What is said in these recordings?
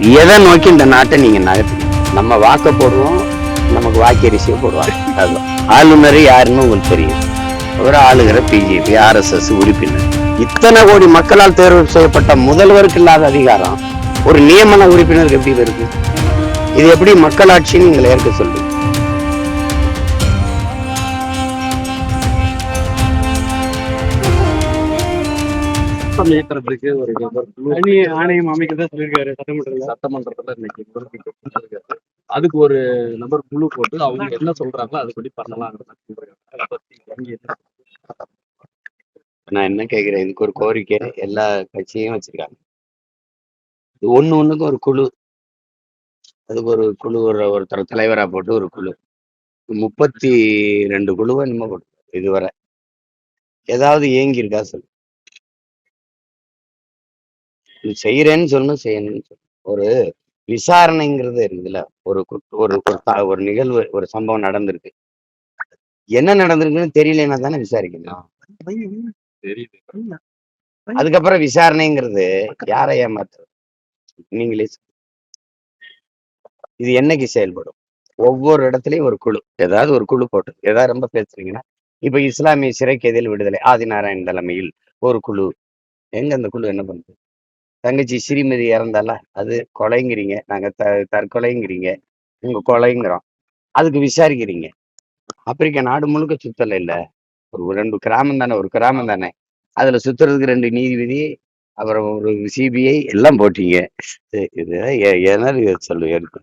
எதை நோக்கி இந்த நாட்டை நீங்க நகர்த்து நம்ம வாக்க போடுவோம் நமக்கு வாக்கரிசியை போடுவாங்க. அதுதான் ஆளுநர் யாருன்னு உங்களுக்கு தெரியும். ஒரு ஆளுகிற பிஜேபி ஆர்எஸ்எஸ் உறுப்பினர். இத்தனை கோடி மக்களால் தேர்வு செய்யப்பட்ட முதல்வருக்கு இல்லாத அதிகாரம் ஒரு நியமன உறுப்பினருக்கு எப்படி வருது? இது எப்படி மக்களாட்சின்னு நீங்கள் ஏற்க சொல்லுங்க. சட்டம் இயற்றுறதுக்கு ஒரு தனி ஆணையம் அமைக்கிறதா சொல்லியிருக்காரு சட்டமன்றத்துல. சட்டமன்றத்துல இன்னைக்கு. அதுக்கு ஒரு நபர் குழு போட்டு அவங்க என்ன சொல்றாங்களோ அதுபடி பண்ணலாம். நான் என்ன கேக்குறேன்? இதுக்கு ஒரு கோரிக்கை. எல்லா கட்சியும் வச்சிருக்காங்க. இது ஒண்ணு ஒண்ணுக்கு ஒரு குழு. அதுக்கு ஒரு குழு ஒரு ஒருத்தர் தலைவரா போட்டு ஒரு குழு. முப்பத்தி ரெண்டு குழுவை நம்ம போட்டு இதுவரை. ஏதாவது ஏங்கி இருக்கா சொல்லு. செய்யறேன்னு சொல்லணும் செய்யணும்னு சொல்லணும். ஒரு விசாரணைங்கிறது இருக்குதுல்ல. ஒரு ஒரு ஒரு நிகழ்வு ஒரு சம்பவம் நடந்திருக்கு. என்ன நடந்திருக்குன்னு தெரியலன்னா தானே விசாரிக்கணும். அதுக்கப்புறம் விசாரணைங்கிறது யாரை ஏமாத்துறது? நீங்களே. இது என்னைக்கு செயல்படும்? ஒவ்வொரு இடத்துலயும் ஒரு குழு. ஏதாவது ஒரு குழு போட்டு ஏதாவது ரொம்ப பேசுறீங்கன்னா இப்ப இஸ்லாமிய சிறை கைதியில் விடுதலை? ஆதிநாராயண் தலைமையில் ஒரு குழு. எங்க அந்த குழு என்ன பண்ணுது? தங்கச்சி ஸ்ரீமதி இறந்தால அது கொலைங்கிறீங்க. நாங்க த தற்கொலைங்கிறீங்க. உங்க கொலைங்கிறோம். அதுக்கு விசாரிக்கிறீங்க. ஆப்பிரிக்க நாடு முழுக்க சுத்தல இல்ல. ஒரு ரெண்டு கிராமம் தானே ஒரு கிராமம் தானே. அதுல சுத்துறதுக்கு ரெண்டு நீதிபதி அப்புறம் ஒரு சிபிஐ எல்லாம் போட்டீங்க. இது இது இதை சொல்லு இருக்கு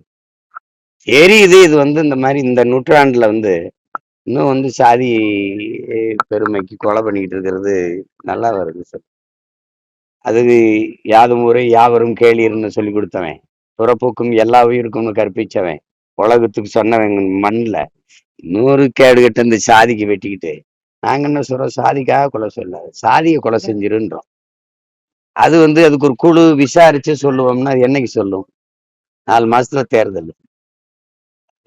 தெரியுது இது வந்து இந்த மாதிரி இந்த நூற்றாண்டுல வந்து இன்னும் வந்து சாதி பெருமைக்கு கொலை பண்ணிக்கிட்டு இருக்கிறது நல்லா வருது சார். அது யாதும் ஊரே யாவரும் கேளீர்னு சொல்லி கொடுத்தவன். துறப்புக்கும் எல்லா உயிருக்கும்னு கற்பிச்சவன். உலகத்துக்கு சொன்னவன் மண்ணில் இன்னொரு கேடு கட்ட இந்த சாதிக்கு வெட்டிக்கிட்டு நாங்க என்ன சொல்றோம்? சாதிக்காக கொலை சொல்ல. சாதியை கொலை செஞ்சிருன்றோம். அது வந்து அதுக்கு ஒரு குழு விசாரிச்சு சொல்லுவோம்னா அது என்னைக்கு சொல்லும்? நாலு மாசத்துல தேர்தல்.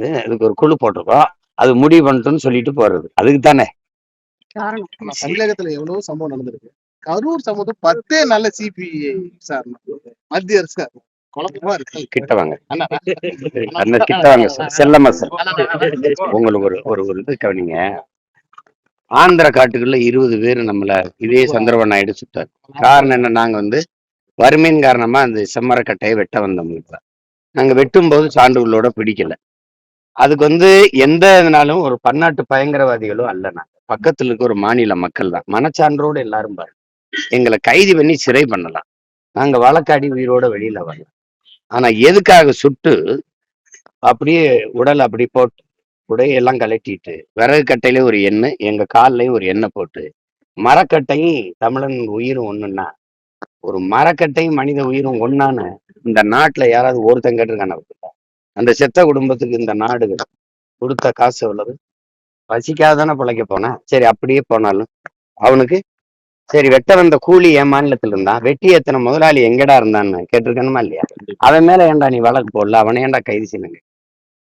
அது அதுக்கு ஒரு குழு போட்டிருக்கோம். அது முடிவு பண்ணிட்டோம்னு சொல்லிட்டு போறது. அதுக்கு தானே தமிழகத்துல எவ்வளவோ சம்பவம் நடந்திருக்கு. கரூர் சம்பவம் பத்தே நல்ல சிபிஐ விசாரணை மத்திய அரசு குழப்பமா இருக்கு. கிட்ட வாங்க அண்ணா, கிட்ட வாங்க சார் செல்லம்மா சார் உங்களுக்கு ஒரு ஒரு ஒரு இது கவனிங்க. ஆந்திர காட்டுக்குள்ள இருபது பேர் நம்மள இதே சந்திரபாபு நாயுடு சுட்டார். காரணம் என்ன? நாங்க வந்து வறுமையின் காரணமா அந்த செம்மரக்கட்டையை வெட்ட வந்தோம் நாங்க வெட்டும் போது சான்றுகளோட பிடிக்கல. அதுக்கு வந்து எந்த இதனாலும் ஒரு பன்னாட்டு பயங்கரவாதிகளும் அல்ல நாங்க. பக்கத்துல இருக்க ஒரு மாநில மக்கள் தான். மனச்சான்றோடு எல்லாரும் பாரு எங்களை கைது பண்ணி சிறை பண்ணலாம். நாங்க வழக்காடி உயிரோட வெளியில வரலாம். ஆனா எதுக்காக சுட்டு அப்படியே உடல் அப்படி போட்டு உடையெல்லாம் கழட்டிட்டு விறகு கட்டையில ஒரு எண்ணெய் எங்க கால்லையும் ஒரு எண்ணெய் போட்டு மரக்கட்டையும் தமிழன் உயிரும் ஒண்ணுன்னா ஒரு மரக்கட்டையும் மனித உயிரும் ஒன்னான்னு இந்த நாட்டுல யாராவது ஒருத்தன் கேட்டிருக்கான அந்த செத்த குடும்பத்துக்கு இந்த நாடு கொடுத்த காசு எவ்வளவு? பசிக்காதானே பிழைக்க போனேன் சரி அப்படியே போனாலும் அவனுக்கு சரி வெட்ட வந்த கூலி என் மாநிலத்துல இருந்தான் வெட்டி எத்தனை முதலாளி எங்கடா இருந்தான்னு கேட்டிருக்கணுமா இல்லையா? அவன் மேல ஏன்டா நீ வழக்கு போடல? அவனை ஏன்டா கைது செய்யுங்க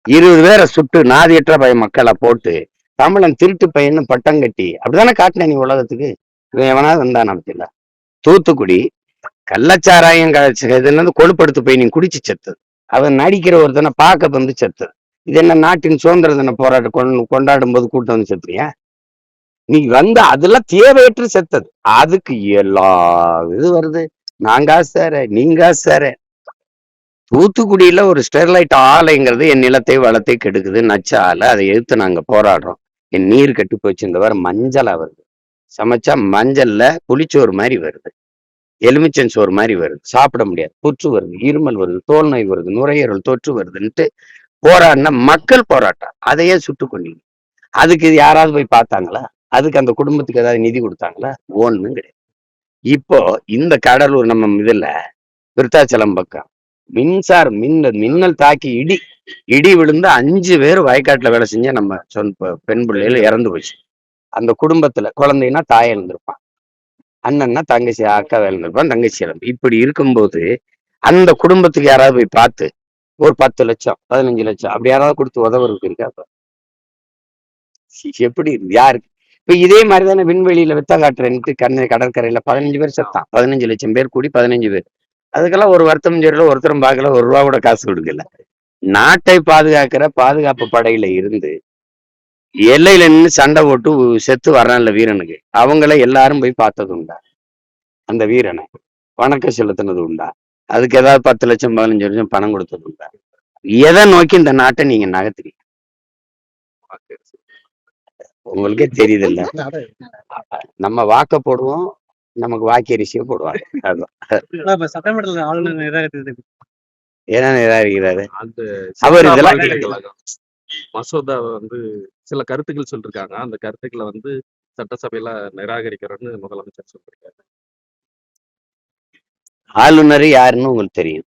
இருபது பேரை சுட்டு நாதியற்ற பய மக்களை போட்டு தமிழன் திருட்டு பையன்னு பட்டம் கட்டி அப்படிதானே காட்டின நீ உலகத்துக்கு? இவன் எவனாவது வந்தான் நமத்தில தூத்துக்குடி கள்ளச்சாராயம் க- இதுல இருந்து கொழுப்படுத்து போய் நீ குடிச்சு செத்தது அவன் நடிக்கிற ஒருத்தனை பார்க்க வந்து செத்தது இது என்ன நாட்டின் சுதந்திர தின போராட்டம் கொண்- கொண்டாடும் போது கூட்டம் வந்து செத்துறியா? நீ வந்த அதெல்லாம் தேவையற்று செத்தது. அதுக்கு எல்லா இது வருது. நான் காசு நீங்க காசு தூத்துக்குடியில ஒரு ஸ்டெர்லைட் ஆலைங்கிறது என் நிலத்தை வளத்தை கெடுக்குது. நச்ச ஆலை அதை எடுத்து நாங்க போராடுறோம். என் நீர் கெட்டு போச்சு இந்த வாரம் மஞ்சளா வருது. சமைச்சா மஞ்சள்ல புளிச்சோறு மாதிரி வருது. எலுமிச்சன் சோறு மாதிரி வருது. சாப்பிட முடியாது. புற்று வருது இருமல் வருது தோல் நோய் வருது நுரையீரல் தொற்று வருதுன்ட்டு போராடின மக்கள் போராட்டம். அதையே சுட்டு கொண்டீங்க? அதுக்கு இது யாராவது போய் பார்த்தாங்களா? அதுக்கு அந்த குடும்பத்துக்கு ஏதாவது நிதி கொடுத்தாங்களா ஒன்றும் கிடையாது. இப்போ இந்த கடலூர் நம்ம இதுல விருத்தாச்சலம் பக்கம் மின்சாரம் மின்னல் மின்னல் தாக்கி இடி இடி விழுந்து அஞ்சு பேர் வயக்காட்டுல வேலை செஞ்ச நம்ம சொன் பெண் பிள்ளைகள் இறந்து போச்சு. அந்த குடும்பத்துல குழந்தைன்னா தாய் இழந்திருப்பான். அண்ணன்னா தங்கச்சி அக்கா இழந்திருப்பான் தங்கச்சி இழந்து. இப்படி இருக்கும்போது அந்த குடும்பத்துக்கு யாராவது போய் பார்த்து ஒரு பத்து லட்சம் பதினஞ்சு லட்சம் அப்படி யாராவது கொடுத்து உதவுறதுக்கு இருக்கா? எப்படி யாருக்கு? இப்ப இதே மாதிரி தானே விண்வெளியில வித்த காட்டுறேன்ட்டு கண்ணு கடற்கரையில பதினஞ்சு பேர் செத்தான் பதினஞ்சு லட்சம் பேர் கூடி பதினஞ்சு பேர். அதுக்கெல்லாம் ஒரு வருத்தம் சொல்லல ஒருத்தரும் பார்க்கல ஒரு ரூபா கூட காசு கொடுக்கல. நாட்டை பாதுகாக்கிற பாதுகாப்பு படையில இருந்து எல்லையில நின்று சண்டை போட்டு செத்து வர்றான்ல வீரனுக்கு. அவங்கள எல்லாரும் போய் பார்த்தது உண்டா? அந்த வீரனை வணக்கம் செலுத்தினது உண்டா? அதுக்கு ஏதாவது பத்து லட்சம் பதினஞ்சு லட்சம் பணம் கொடுத்தது உண்டா? எதை நோக்கி இந்த நாட்டை நீங்க நகர்த்துறீங்க? உங்களுக்கே தெரியுதுல்ல. நம்ம வாக்க போடுவோம் நமக்கு போடுவாங்க. அதுதான் ஆனா இப்ப சட்டமன்றத்துல ஆளுநர் நிராகரித்தது ஏன்னா நிராகரிக்கிறாரு அந்த அவர் இதெல்லாம் மசோதா வந்து சில கருத்துக்கள் சொல்லிருக்காங்க. அந்த கருத்துக்களை வந்து சட்டசபையில நிராகரிக்கிறோன்னு முதலமைச்சர் சொல்லிருக்காரு ஆளுநர் யாருன்னு உங்களுக்கு தெரியும்.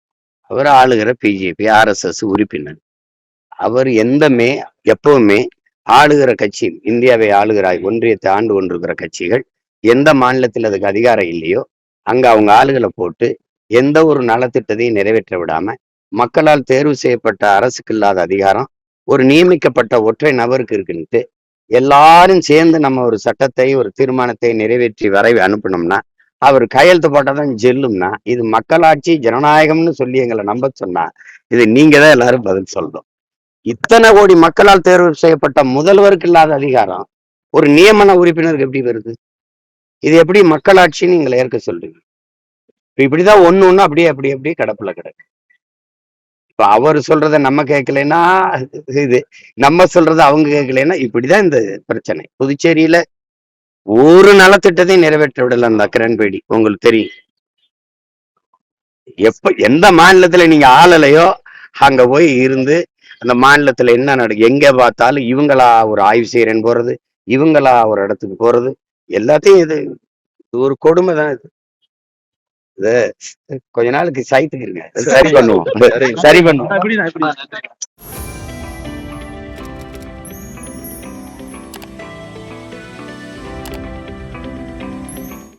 அவர் ஆளுகிற பிஜேபி ஆர்எஸ்எஸ் உறுப்பினர். அவர் எந்தமே எப்பவுமே ஆளுகிற கட்சி இந்தியாவை ஆளுகிறாய் ஒன்றியத்தை ஆண்டு கொண்டிருக்கிற கட்சிகள் எந்த மாநிலத்தில் அதுக்கு அதிகாரம் இல்லையோ அங்க அவங்க ஆளுகளை போட்டு எந்த ஒரு நலத்திட்டத்தையும் நிறைவேற்ற விடாம மக்களால் தேர்வு செய்யப்பட்ட அரசுக்கு இல்லாத அதிகாரம் ஒரு நியமிக்கப்பட்ட ஒற்றை நபருக்கு இருக்குன்ட்டு எல்லாரும் சேர்ந்து நம்ம ஒரு சட்டத்தை ஒரு தீர்மானத்தை நிறைவேற்றி வரை அனுப்பினோம்னா அவர் கையெழுத்து போட்டாதான் ஜெல்லும்னா இது மக்களாட்சி ஜனநாயகம்னு சொல்லி எங்களை நம்ப சொன்னா இது நீங்க தான் எல்லாரும் பதில் சொல்லணும். இத்தனை கோடி மக்களால் தேர்வு செய்யப்பட்ட முதல்வருக்கு இல்லாத அதிகாரம் ஒரு நியமன உறுப்பினருக்கு எப்படி வருது? இது எப்படி மக்களாட்சின்னு நீங்களை ஏற்க சொல்றீங்க? இப்போ இப்படிதான் ஒண்ணு ஒண்ணு அப்படியே அப்படி அப்படியே கிடப்புல கிடக்கு. இப்போ அவர் சொல்றத நம்ம கேட்கலைன்னா இது நம்ம சொல்றத அவங்க கேட்கலைன்னா இப்படிதான் இந்த பிரச்சனை. புதுச்சேரியில ஒரு நலத்திட்டத்தையும் நிறைவேற்ற விடல அந்த கிரண்பேடி உங்களுக்கு தெரியும். எப்ப எந்த மாநிலத்துல நீங்க ஆளலையோ அங்க போய் இருந்து அந்த மாநிலத்துல என்ன நடக்கு எங்க பார்த்தாலும் இவங்களா ஒரு ஆய்வு செய்யறேன்னு போறது இவங்களா ஒரு இடத்துக்கு போறது எல்லாத்தையும் இது இது ஒரு கொடுமை தான் இது. இது கொஞ்ச நாளுக்கு சைத்துக்கு இருங்க சரி பண்ணுவோம். சரி பண்ணுவோம்.